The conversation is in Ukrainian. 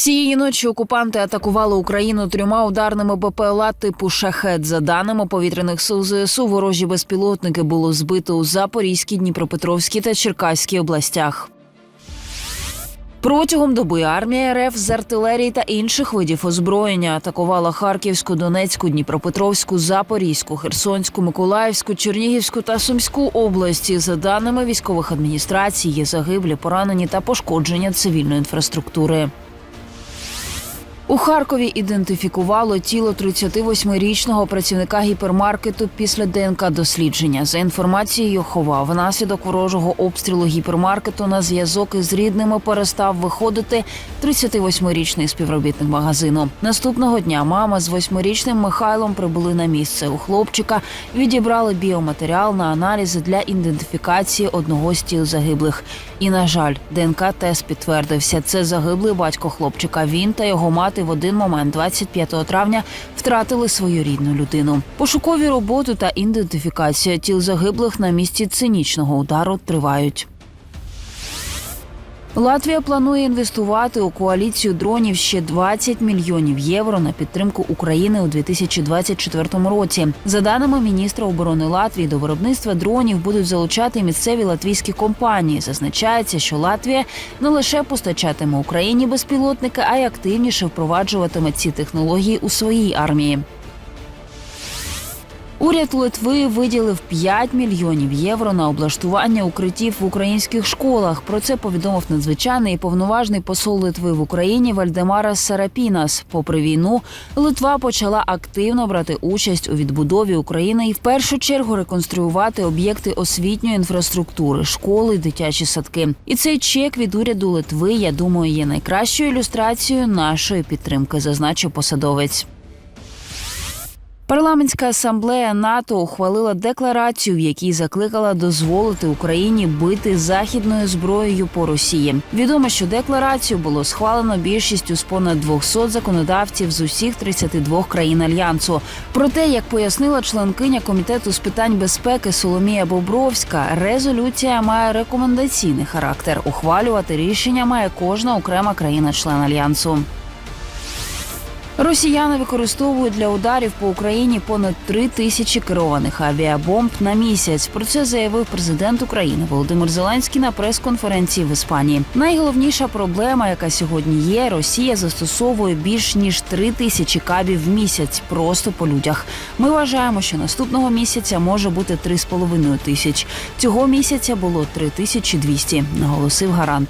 Цієї ночі окупанти атакували Україну трьома ударними БПЛА типу шахет. За даними повітряних сил ЗСУ, ворожі безпілотники було збито у Запорізькій, Дніпропетровській та Черкаській областях. Протягом доби армія РФ з артилерії та інших видів озброєння атакувала Харківську, Донецьку, Дніпропетровську, Запорізьку, Херсонську, Миколаївську, Чернігівську та Сумську області. За даними військових адміністрацій, є загиблі, поранені та пошкодження цивільної інфраструктури. У Харкові ідентифікувало тіло 38-річного працівника гіпермаркету після ДНК дослідження. За інформацією хова, внаслідок ворожого обстрілу гіпермаркету на зв'язок із рідними перестав виходити 38-річний співробітник магазину. Наступного дня мама з 8-річним Михайлом прибули на місце. У хлопчика відібрали біоматеріал на аналізи для ідентифікації одного з тіл загиблих. І на жаль, ДНК тест підтвердився. Це загиблий батько хлопчика. Він та його мати в один момент, 25 травня, втратили свою рідну людину. Пошукові роботи та ідентифікація тіл загиблих на місці цинічного удару тривають. Латвія планує інвестувати у коаліцію дронів ще 20 мільйонів євро на підтримку України у 2024 році. За даними міністра оборони Латвії, до виробництва дронів будуть залучати місцеві латвійські компанії. Зазначається, що Латвія не лише постачатиме Україні безпілотники, а й активніше впроваджуватиме ці технології у своїй армії. Уряд Литви виділив 5 мільйонів євро на облаштування укриттів в українських школах. Про це повідомив надзвичайний і повноважний посол Литви в Україні Вальдемарас Сарапінас. Попри війну, Литва почала активно брати участь у відбудові України і в першу чергу реконструювати об'єкти освітньої інфраструктури, школи, дитячі садки. І цей чек від уряду Литви, я думаю, є найкращою ілюстрацією нашої підтримки, зазначив посадовець. Парламентська асамблея НАТО ухвалила декларацію, в якій закликала дозволити Україні бити західною зброєю по Росії. Відомо, що декларацію було схвалено більшістю з понад 200 законодавців з усіх 32 країн альянсу. Проте, як пояснила членкиня комітету з питань безпеки Соломія Бобровська, резолюція має рекомендаційний характер. Ухвалювати рішення має кожна окрема країна-член альянсу. Росіяни використовують для ударів по Україні понад три тисячі керованих авіабомб на місяць. Про це заявив президент України Володимир Зеленський на прес-конференції в Іспанії. Найголовніша проблема, яка сьогодні є, Росія застосовує більш ніж три тисячі кабів в місяць просто по людях. Ми вважаємо, що наступного місяця може бути три з половиною тисяч. Цього місяця було три тисячі двісті, наголосив гарант.